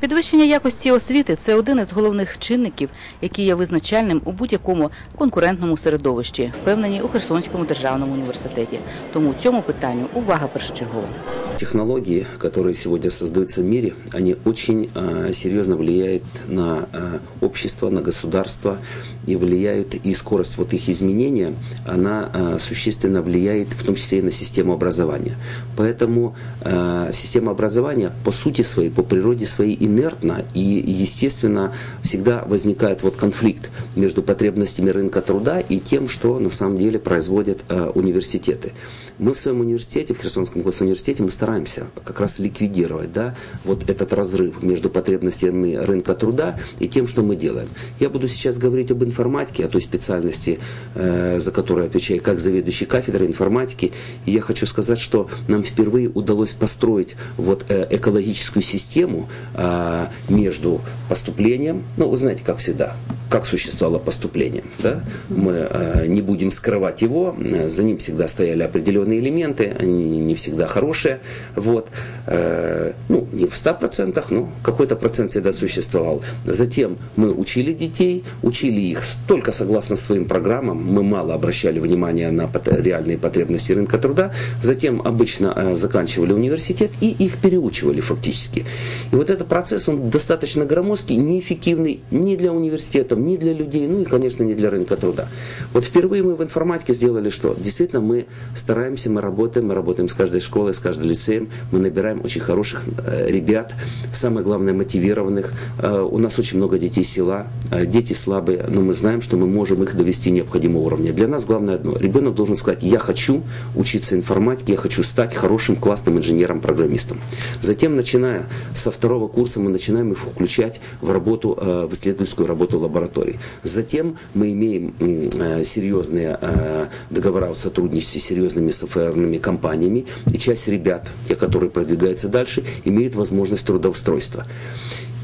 Підвищення якості освіти це один із головних чинників, який є визначальним у будь-якому конкурентному середовищі, впевнені у Херсонському державному університеті. Тому цьому питанню увага першочергова. Технологии, которые сегодня создаются в мире, они очень э, серьезно влияют на э, общество, на государство и влияют, и скорость вот их изменения, она э, существенно влияет в том числе и на систему образования. Поэтому э, система образования по сути своей, по природе своей инертна, и естественно всегда возникает вот конфликт между потребностями рынка труда и тем, что на самом деле производят э, университеты. Мы в своем университете, в Херсонском госуниверситете, мы стараемся как раз ликвидировать да, вот этот разрыв между потребностями рынка труда и тем, что мы делаем. Я буду сейчас говорить об информатике, о той специальности, э, за которую отвечаю как заведующий кафедрой информатики. И я хочу сказать, что нам впервые удалось построить вот э, экологическую систему э, между поступлением, ну, вы знаете, как всегда, как существовало поступление. Да? Мы э, не будем скрывать его, за ним всегда стояли определенные элементы, они не всегда хорошие. Вот. Э, ну, не в 100%, но какой-то процент всегда существовал. Затем мы учили детей, учили их только согласно своим программам, мы мало обращали внимание на реальные потребности рынка труда. Затем обычно э, заканчивали университет и их переучивали фактически. И вот этот процесс, он достаточно громоздкий, неэффективный ни для университета, ни для людей, ну и, конечно, не для рынка труда. Вот впервые мы в информатике сделали что? Действительно, мы стараемся, мы работаем, мы работаем с каждой школой, с каждым лицеем, мы набираем очень хороших э, ребят, самое главное, мотивированных. Э, у нас очень много детей села, э, дети слабые, но мы знаем, что мы можем их довести необходимого уровня. Для нас главное одно. Ребенок должен сказать, я хочу учиться информатике, я хочу стать хорошим, классным инженером-программистом. Затем, начиная со второго курса, мы начинаем их включать в работу, в исследовательскую работу лаборатории лабораторий. Затем мы имеем э, серьезные э, договора о сотрудничестве с серьезными софтверными компаниями, и часть ребят, те, которые продвигаются дальше, имеют возможность трудоустройства.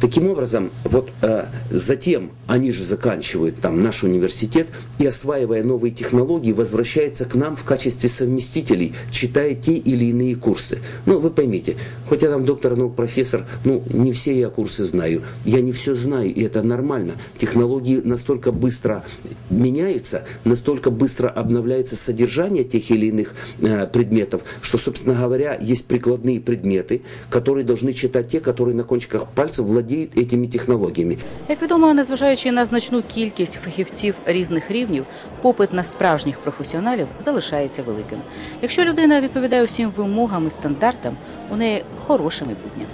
Таким образом, вот э, затем они же заканчивают там наш университет и осваивая новые технологии, возвращаются к нам в качестве совместителей, читая те или иные курсы. Ну, вы поймите, хоть я там доктор наук, профессор, ну, не все я курсы знаю, я не все знаю, и это нормально. Технологии настолько быстро меняются, настолько быстро обновляется содержание тех или иных э, предметов, что, собственно говоря, есть прикладные предметы, которые должны читать те, которые на кончиках пальцев владеют этими технологиями. Як відомо, незважаючи на значну кількість фахівців різних рівнів, попит на справжніх професіоналів залишається великим. Якщо людина відповідає усім вимогам і стандартам, у неї хороше майбутнє.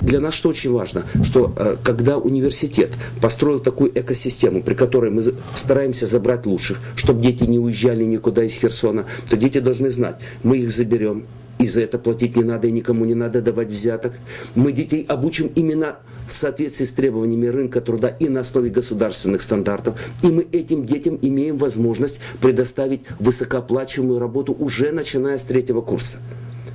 Для нас что очень важно, что э, когда университет построил такую экосистему, при которой мы за- стараемся забрать лучших, чтобы дети не уезжали никуда из Херсона, то дети должны знать, мы их заберем, и за это платить не надо, и никому не надо давать взяток. Мы детей обучим именно в соответствии с требованиями рынка труда и на основе государственных стандартов. И мы этим детям имеем возможность предоставить высокооплачиваемую работу уже начиная с третьего курса.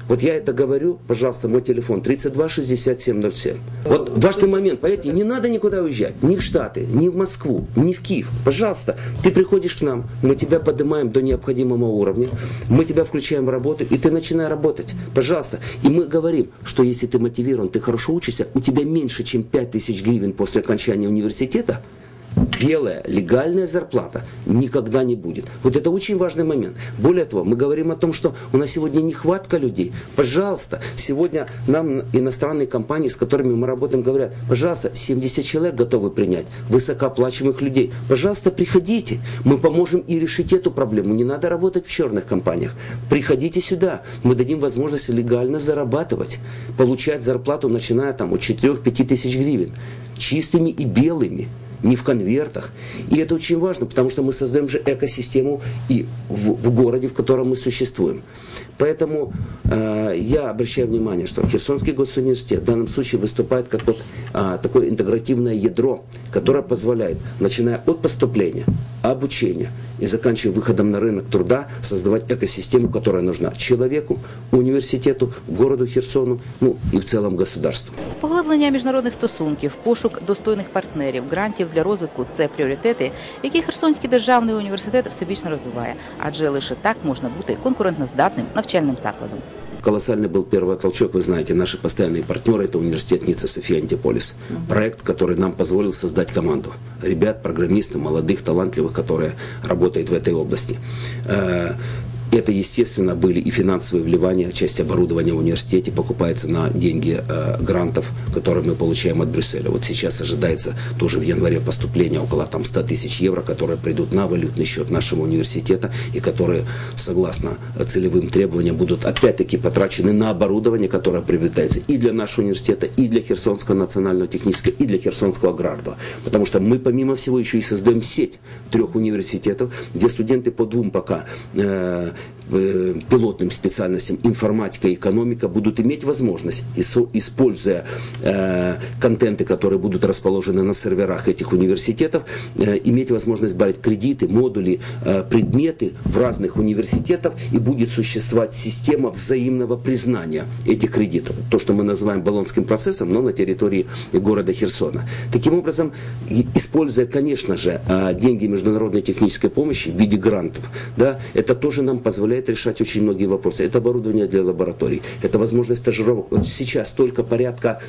Вот я это говорю, пожалуйста, мой телефон 32 67 07. Вот важный момент, поверьте, не надо никуда уезжать, ни в Штаты, ни в Москву, ни в Киев. Пожалуйста, ты приходишь к нам, мы тебя поднимаем до необходимого уровня, мы тебя включаем в работу, и ты начинай работать. Пожалуйста. И мы говорим, что если ты мотивирован, ты хорошо учишься, у тебя меньше, чем 5000 гривен после окончания университета, белая легальная зарплата никогда не будет. Вот это очень важный момент. Более того, мы говорим о том, что у нас сегодня нехватка людей. Пожалуйста, сегодня нам иностранные компании, с которыми мы работаем, говорят, пожалуйста, 70 человек готовы принять высокооплачиваемых людей. Пожалуйста, приходите, мы поможем и решить эту проблему. Не надо работать в черных компаниях. Приходите сюда, мы дадим возможность легально зарабатывать, получать зарплату, начиная там от 4-5 тысяч гривен, чистыми и белыми не в конвертах. И это очень важно, потому что мы создаем же экосистему и в, в городе, в котором мы существуем. Поэтому э, я обращаю внимание, что Херсонский госуниверситет в данном случае выступает как вот э, такое интегративное ядро, которое позволяет, начиная от поступления, обучения и заканчивая выходом на рынок труда, создавать экосистему, которая нужна человеку, университету, городу Херсону, ну и в целом государству. Поглиблення міжнародних стосунків, пошук достойних партнерів, грантів для розвитку це пріоритети, які Херсонський державний університет всебічно розвиває, адже лише так можна бути конкурентноздатним навчальним закладом. Колоссальный был первый толчок, вы знаете, наши постоянные партнеры, это университет Ницца София Антиполис. Проект, который нам позволил создать команду. Ребят, программистов, молодых, талантливых, которые работают в этой области. Э, это, естественно, были и финансовые вливания, часть оборудования в университете покупается на деньги э, грантов, которые мы получаем от Брюсселя. Вот сейчас ожидается тоже в январе поступление около там, 100 тысяч евро, которые придут на валютный счет нашего университета и которые, согласно целевым требованиям, будут опять-таки потрачены на оборудование, которое приобретается и для нашего университета, и для Херсонского национального технического, и для Херсонского аграрного. Потому что мы, помимо всего, еще и создаем сеть трех университетов, где студенты по двум пока э, э, пилотным специальностям информатика и экономика будут иметь возможность, используя э, контенты, которые будут расположены на серверах этих университетов, э, иметь возможность брать кредиты, модули, э, предметы в разных университетах и будет существовать система взаимного признания этих кредитов. То, что мы называем баллонским процессом, но на территории города Херсона. Таким образом, используя, конечно же, э, деньги международной технической помощи в виде грантов, да, это тоже нам позволяет решать очень многие вопросы. Это оборудование для лабораторий, это возможность стажировок. Вот сейчас только порядка,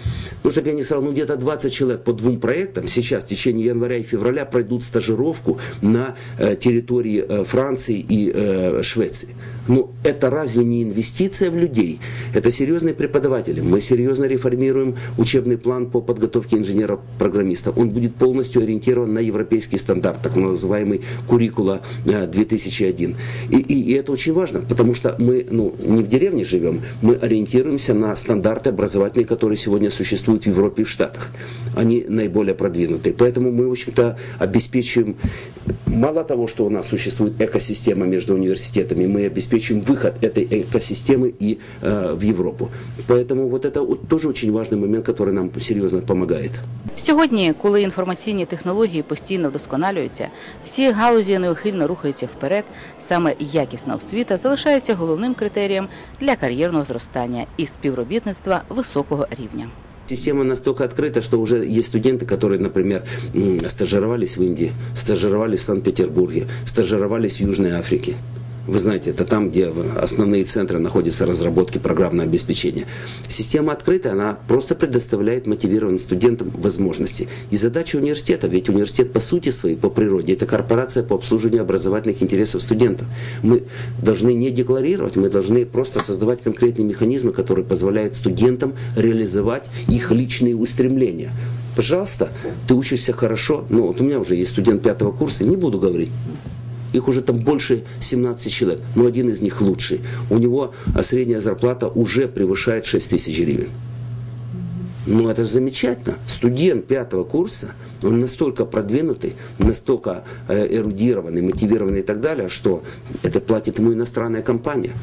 ну, чтобы я не сказал, ну, где-то 20 человек по двум проектам сейчас в течение января и февраля пройдут стажировку на э, территории э, Франции и э, Швеции. Ну, это разве не инвестиция в людей? Это серьезные преподаватели. Мы серьезно реформируем учебный план по подготовке инженеров-программистов. Он будет полностью ориентирован на европейский стандарт, так называемый куррикула 2001. И, и, и это очень важно, потому что мы ну, не в деревне живем, мы ориентируемся на стандарты образовательные, которые сегодня существуют в Европе и в Штатах. Они наиболее продвинутые. Поэтому мы, в общем-то, обеспечиваем Мало того, что у нас существует экосистема между университетами, мы обеспечим выход этой экосистемы и э, в Европу. Поэтому вот это вот тоже очень важный момент, который нам серьезно помогает. Сьогодні, коли інформаційні технології постійно вдосконалюються, всі галузі неухильно рухаються вперед. Саме якісна освіта залишається головним критерієм для кар'єрного зростання і співробітництва високого рівня. Система настолько открыта, что уже есть студенты, которые, например, стажировались в Индии, стажировались в Санкт-Петербурге, стажировались в Южной Африке. Вы знаете, это там, где основные центры находятся разработки программного обеспечения. Система открытая, она просто предоставляет мотивированным студентам возможности. И задача университета, ведь университет по сути своей, по природе, это корпорация по обслуживанию образовательных интересов студентов. Мы должны не декларировать, мы должны просто создавать конкретные механизмы, которые позволяют студентам реализовать их личные устремления. Пожалуйста, ты учишься хорошо, ну вот у меня уже есть студент пятого курса, не буду говорить, их уже там больше 17 человек, но один из них лучший. У него средняя зарплата уже превышает 6 тысяч гривен. Ну, это же замечательно. Студент пятого курса, он настолько продвинутый, настолько э, эрудированный, мотивированный и так далее, что это платит ему иностранная компания.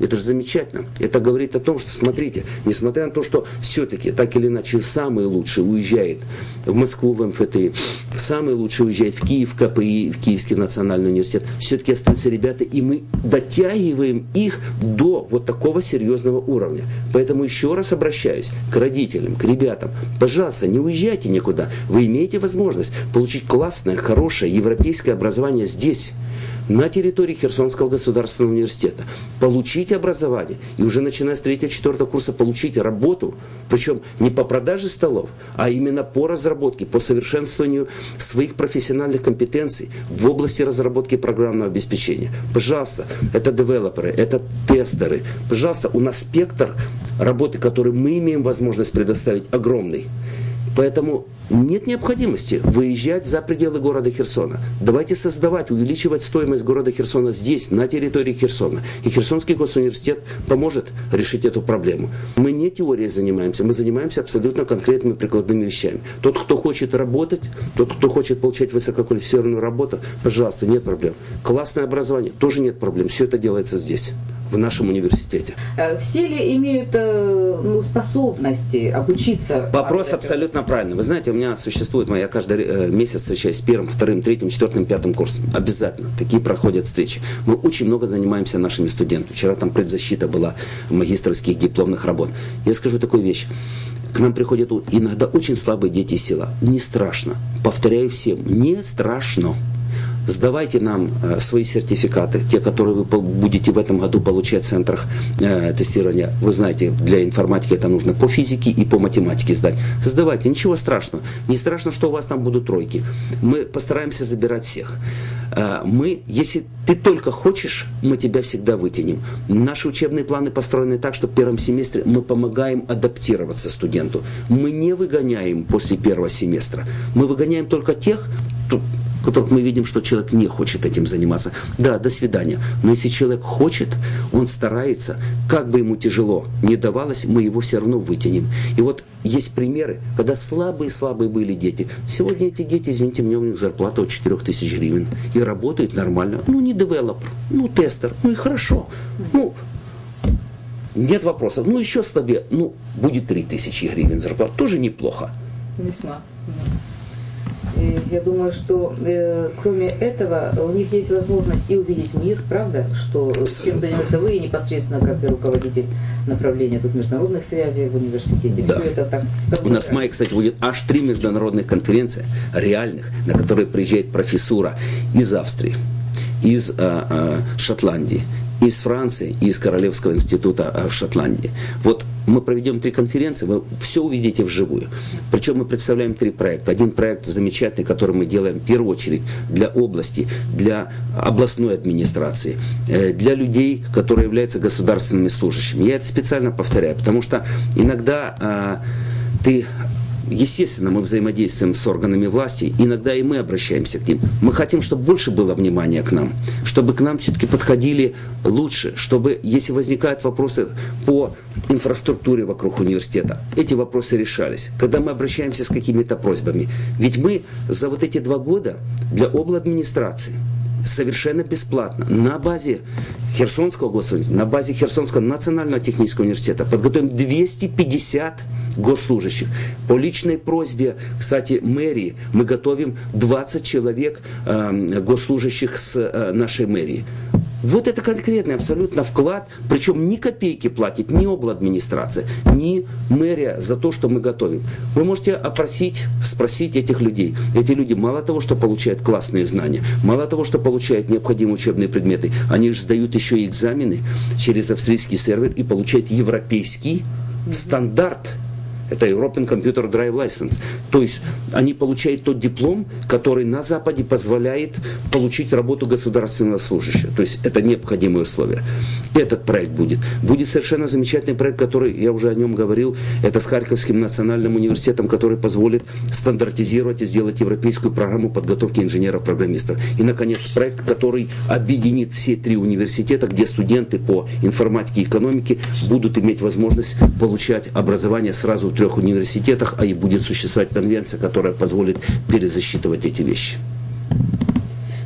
Это же замечательно. Это говорит о том, что, смотрите, несмотря на то, что все-таки так или иначе самый лучший уезжает в Москву, в МФТИ, самый лучший уезжает в Киев, в КПИ, в Киевский национальный университет, все-таки остаются ребята, и мы дотягиваем их до вот такого серьезного уровня. Поэтому еще раз обращаюсь к родителям, к ребятам. Пожалуйста, не уезжайте никуда. Вы имеете возможность получить классное, хорошее европейское образование здесь на территории Херсонского государственного университета, получить образование и уже начиная с 3-4 курса получить работу, причем не по продаже столов, а именно по разработке, по совершенствованию своих профессиональных компетенций в области разработки программного обеспечения. Пожалуйста, это девелоперы, это тестеры. Пожалуйста, у нас спектр работы, который мы имеем возможность предоставить, огромный. Поэтому нет необходимости выезжать за пределы города Херсона. Давайте создавать, увеличивать стоимость города Херсона здесь, на территории Херсона. И Херсонский госуниверситет поможет решить эту проблему. Мы не теорией занимаемся, мы занимаемся абсолютно конкретными прикладными вещами. Тот, кто хочет работать, тот, кто хочет получать высококвалифицированную работу, пожалуйста, нет проблем. Классное образование, тоже нет проблем. Все это делается здесь. В нашем университете. Э, Все ли имеют э, ну, способности обучиться? Вопрос абсолютно правильный. Вы знаете, у меня существует, я каждый э, месяц встречаюсь с первым, вторым, третьим, четвертым, пятым курсом. Обязательно. Такие проходят встречи. Мы очень много занимаемся нашими студентами. Вчера там предзащита была магистрских дипломных работ. Я скажу такую вещь. К нам приходят иногда очень слабые дети из села. Не страшно. Повторяю всем, не страшно. Сдавайте нам э, свои сертификаты, те, которые вы будете в этом году получать в центрах э, тестирования. Вы знаете, для информатики это нужно по физике и по математике сдать. Сдавайте, ничего страшного. Не страшно, что у вас там будут тройки. Мы постараемся забирать всех. Э, Мы, если ты только хочешь, мы тебя всегда вытянем. Наши учебные планы построены так, что в первом семестре мы помогаем адаптироваться студенту. Мы не выгоняем после первого семестра. Мы выгоняем только тех, которых мы видим, что человек не хочет этим заниматься. Да, до свидания. Но если человек хочет, он старается, как бы ему тяжело не давалось, мы его все равно вытянем. И вот есть примеры, когда слабые-слабые были дети. Сегодня эти дети, извините меня, у них зарплата от 4 тысяч гривен. И работают нормально. Ну, не девелопер, ну, тестер, ну и хорошо. Ну, нет вопросов. Ну, еще слабее. Ну, будет 3 тысячи гривен зарплата. Тоже неплохо. Весьма. И Я думаю, что э, кроме этого у них есть возможность и увидеть мир, правда, что чем занимаетесь вы непосредственно как и руководитель направления тут международных связей в университете. Да. Все это так. У нас в мае, кстати, будет аж три международных конференции реальных, на которые приезжает профессура из Австрии, из а, а, Шотландии, из Франции и из Королевского института а, в Шотландии. Вот мы проведем три конференции, вы все увидите вживую. Причем мы представляем три проекта. Один проект замечательный, который мы делаем в первую очередь для области, для областной администрации, э, для людей, которые являются государственными служащими. Я это специально повторяю, потому что иногда а, ты Естественно, мы взаимодействуем с органами власти, иногда и мы обращаемся к ним. Мы хотим, чтобы больше было внимания к нам, чтобы к нам все-таки подходили лучше, чтобы, если возникают вопросы по инфраструктуре вокруг университета, эти вопросы решались. Когда мы обращаемся с какими-то просьбами. Ведь мы за вот эти два года для администрации совершенно бесплатно на базе Херсонского госуниверситета, на базе Херсонского национального технического университета подготовим 250 госслужащих. По личной просьбе, кстати, мэрии мы готовим 20 человек э, госслужащих с э, нашей мэрии. Вот это конкретный абсолютно вклад, причем ни копейки платит ни обладминистрация, ни мэрия за то, что мы готовим. Вы можете опросить, спросить этих людей. Эти люди мало того, что получают классные знания, мало того, что получают необходимые учебные предметы, они же сдают еще и экзамены через австрийский сервер и получают европейский стандарт это European Computer Drive License. То есть они получают тот диплом, который на Западе позволяет получить работу государственного служащего. То есть это необходимые условия. Этот проект будет. Будет совершенно замечательный проект, который, я уже о нем говорил, это с Харьковским национальным университетом, который позволит стандартизировать и сделать европейскую программу подготовки инженеров-программистов. И, наконец, проект, который объединит все три университета, где студенты по информатике и экономике будут иметь возможность получать образование сразу в трех университетах, а и будет существовать конвенция, которая позволит перезасчитывать эти вещи.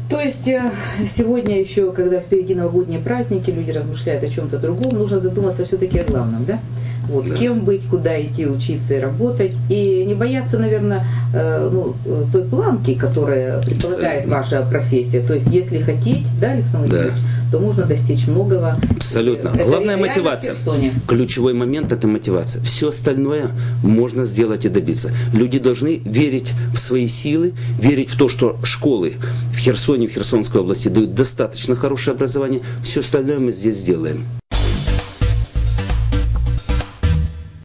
То есть э, сегодня еще, когда впереди новогодние праздники, люди размышляют о чем-то другом, нужно задуматься все-таки о главном, да? Вот, Да. кем быть, куда идти, учиться и работать. И не бояться, наверное, э, ну, э, той планки, которая предполагает ваша профессия. То есть, если хотеть, да, Александр Да. Владимирович, то можно достичь многого. Абсолютно. Это Главная мотивация. Ключевой момент это мотивация. Все остальное можно сделать и добиться. Люди должны верить в свои силы, верить в то, что школы в Херсоне, в Херсонской области дают достаточно хорошее образование. Все остальное мы здесь сделаем.